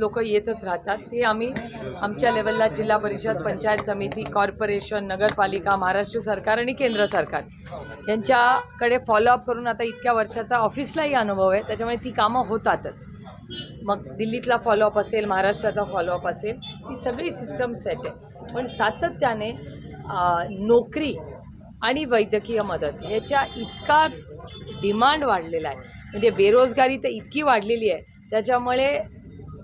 लोक येतच राहतात. ते आम्ही आमच्या लेवलला जिल्हा परिषद पंचायत समिती कॉर्पोरेशन नगरपालिका महाराष्ट्र सरकार आणि केंद्र सरकार यांच्याकडे फॉलोअप करून आता इतक्या वर्षाचा ऑफिसलाही अनुभव आहे. त्याच्यामुळे ती कामं होतातच. मग दिल्लीतला फॉलोअप असेल महाराष्ट्राचा फॉलोअप असेल ती सगळी सिस्टम सेट आहे. पण सातत्याने नोकरी आणि वैद्यकीय मदत ह्याच्या इतका डिमांड वाढलेला आहे. म्हणजे बेरोजगारी तर इतकी वाढलेली आहे. त्याच्यामुळे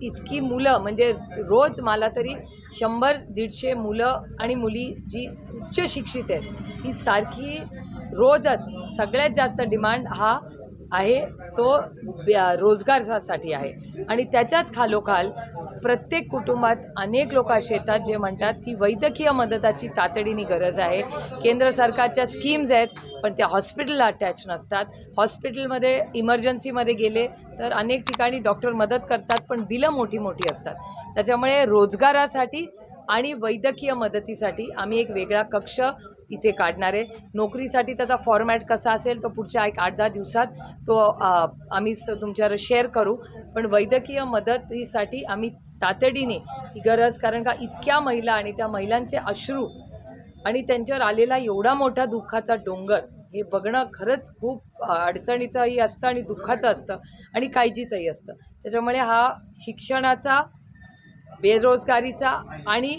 इतकी मुलं म्हणजे रोज मला तरी शंभर दीडशे मुलं आणि मुली जी उच्च शिक्षित आहेत ही सारखी रोजच सगळ्यात जास्त डिमांड हा आहे तो ब्या- रोजगारासाठी आहे. आणि त्याच्याच खालोखाल प्रत्येक कुटुंबात अनेक लोक असे येतात जे म्हणतात की वैद्यकीय मदताची तातडीने गरज आहे. केंद्र सरकारच्या स्कीम्स आहेत पण त्या हॉस्पिटलला अटॅच नसतात. हॉस्पिटलमध्ये इमर्जन्सीमध्ये गेले तर अनेक ठिकाणी डॉक्टर मदत करतात पण बिलं मोठी मोठी असतात. त्याच्यामुळे रोजगारासाठी आणि वैद्यकीय मदतीसाठी आम्ही एक वेगळा कक्ष इथे काढणार आहे. नोकरीसाठी त्याचा फॉर्मॅट कसा असेल तो पुढच्या एक आठ दहा दिवसात तो आम्ही स- तुमच्यावर शेअर करू. पण वैद्यकीय मदतीसाठी आम्ही तातडीने ही गरज कारण का इतक्या महिला आणि त्या महिलांचे अश्रू आणि त्यांच्यावर आलेला एवढा मोठा दुःखाचा डोंगर हे बघणं खरंच खूप अडचणीचंही असतं आणि दुःखाचं असतं आणि काळजीचंही असतं. त्याच्यामुळे हा शिक्षणाचा बेरोजगारीचा आणि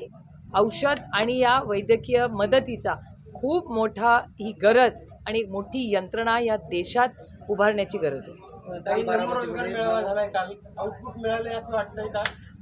औषध आणि या वैद्यकीय मदतीचा खूप मोठा ही गरज आणि मोठी यंत्रणा या देशात उभारण्याची गरज आहे.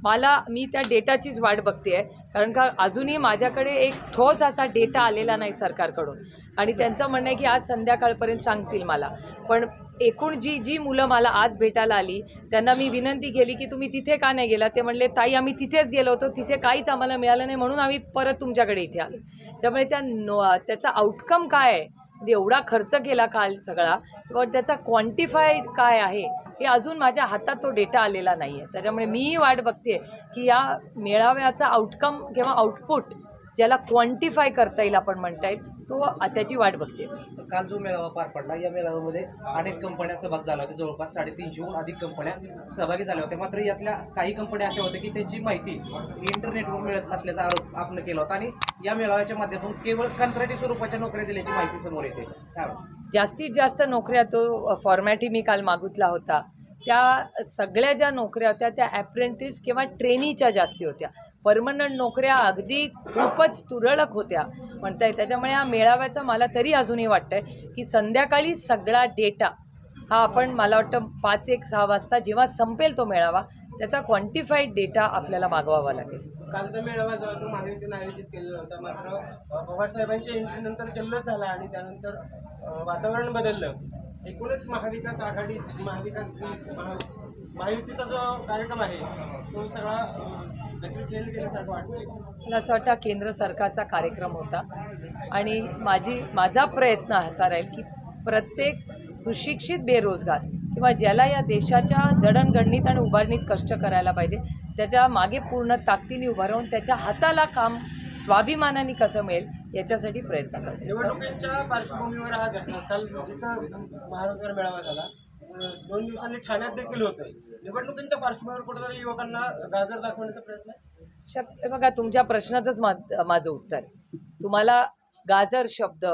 मला मी त्या डेटाचीच वाट बघते आहे कारण का अजूनही माझ्याकडे एक ठोस असा डेटा आलेला नाही सरकारकडून. आणि त्यांचं म्हणणं आहे की आज संध्याकाळपर्यंत सांगतील मला. पण एकूण जी जी मुलं मला आज भेटायला आली त्यांना मी विनंती केली की तुम्ही तिथे का नाही गेला? ते म्हणले ताई आम्ही तिथेच गेलो होतो. तिथे काहीच आम्हाला मिळालं नाही. म्हणून आम्ही परत तुमच्याकडे इथे आलो. त्यामुळे त्या नो त्याचा आउटकम काय आहे? एवढा खर्च केला काल सगळा. पण त्याचा क्वांटिफाईड काय आहे? हे अजून माझ्या हातात तो डेटा आलेला नाही आहे त्याच्यामुळे मीही वाट बघते की या मेळाव्याचा आउटकम किंवा आउटपुट ज्याला क्वांटिफाय करता येईल आपण म्हणता येईल तो त्याची वाट बघते. काल जो मेळावा पार पडला या मेळाव्यामध्ये अनेक कंपन्या सहभाग झाल्या होत्या जवळपास साडेतीनशेहून अधिक कंपन्या सहभागी झाल्या होत्या मात्र यातल्या काही कंपन्या अशा होत्या की त्यांची माहिती इंटरनेटवर मिळत नसल्याचा आरोप आपण केला होता. आणि या मेळाव्याच्या माध्यमातून केवळ कंत्राटी स्वरूपाच्या नोकऱ्या दिल्याची माहिती समोर येते? जास्तीत जास्त नोकऱ्या तो फॉर्मॅटही मी काल मागितला होता. त्या सगळ्या ज्या नोकऱ्या होत्या त्या ॲप्रेंटिस किंवा ट्रेनीच्या जास्ती होत्या. परमनंट नोकऱ्या अगदी खूपच तुरळक होत्या. म्हणता येईल त्याच्यामुळे हा मेळाव्याचं मला तरी अजूनही वाटतं आहे की संध्याकाळी सगळा डेटा हा आपण मला वाटतं पाच एक सहा वाजता जेव्हा संपेल तो मेळावा त्याचा क्वांटिफाईड डेटा आपल्याला मागवावा लागेल. कालचा मेळावा जो तो महायुतीने आयोजित केलेला होता मात्र अ, पवारसाहेबांच्या एंट्रीनंतर जल्लोष झाला आणि त्यानंतर वातावरण बदललं. एकूणच महाविकास आघाडी महाविकास महायुतीचा जो कार्यक्रम आहे तो सगळा अ, मला असं वाटतं केंद्र सरकारचा कार्यक्रम होता. आणि माझी माझा प्रयत्न असा राहील की प्रत्येक सुशिक्षित बेरोजगार किंवा ज्याला या देशाच्या जडणघडणीत आणि उभारणीत कष्ट करायला पाहिजे त्याच्यामागे पूर्ण ताकदीने उभं राहून त्याच्या हाताला काम स्वाभिमानाने कसं मिळेल याच्यासाठी प्रयत्न करते. निवडणुकीच्या पार्श्वभूमीवर हा काल महारोजगार मेळावा झाला दोन दिवसांनी ठाण्यात देखील होतंय. निवडणुकीच्या पार्श्वभूमीवर कुठेतरी युवकांना गाजर दाखवण्याचा प्रयत्न हे बघा तुमच्या प्रश्नाचंच माझं उत्तर आहे. तुम्हाला गाजर शब्द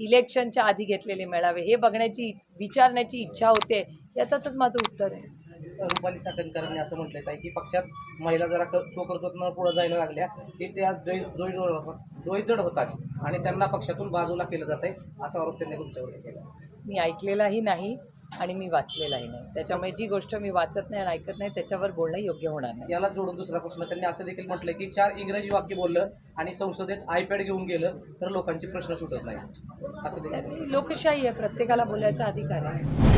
इलेक्शनच्या आधी घेतलेले मेळावे हे बघण्याची विचारण्याची इच्छा होते याचाच माझं उत्तर आहे. रुपाली चाकणकरांनी असं म्हटलं आहे की पक्षात महिला जरा स्वकर्तृत्वानं पुढे जायला लागल्या की त्या दोयजड होतात आणि त्यांना पक्षातून बाजूला केलं जात आहे असा आरोप त्यांनी तुमच्यावर केला. मी ऐकलेलाही नाही. आणि मी वाचलेलाही नाही. त्याच्यामुळे जी गोष्ट मी वाचत नाही आणि ऐकत नाही त्याच्यावर बोलणं योग्य होणार नाही. याला जोडून दुसरा प्रश्न त्यांनी असं देखील म्हटलं की चार इंग्रजी वाक्य बोललं आणि संसदेत आयपॅड घेऊन गेलं तर लोकांची प्रश्न सुटत नाही असं देखील. लोकशाही आहे प्रत्येकाला बोलायचा अधिकार आहे.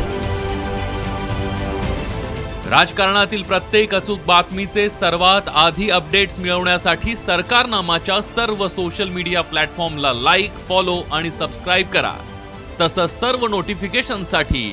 राजकारणातील प्रत्येक अचूक बातमीचे सर्वात आधी अपडेट्स मिळवण्यासाठी सरकारनामाच्या सर्व सोशल मीडिया प्लॅटफॉर्मला लाईक फॉलो आणि सबस्क्राईब करा. तसंच सर्व नोटिफिकेशनसाठी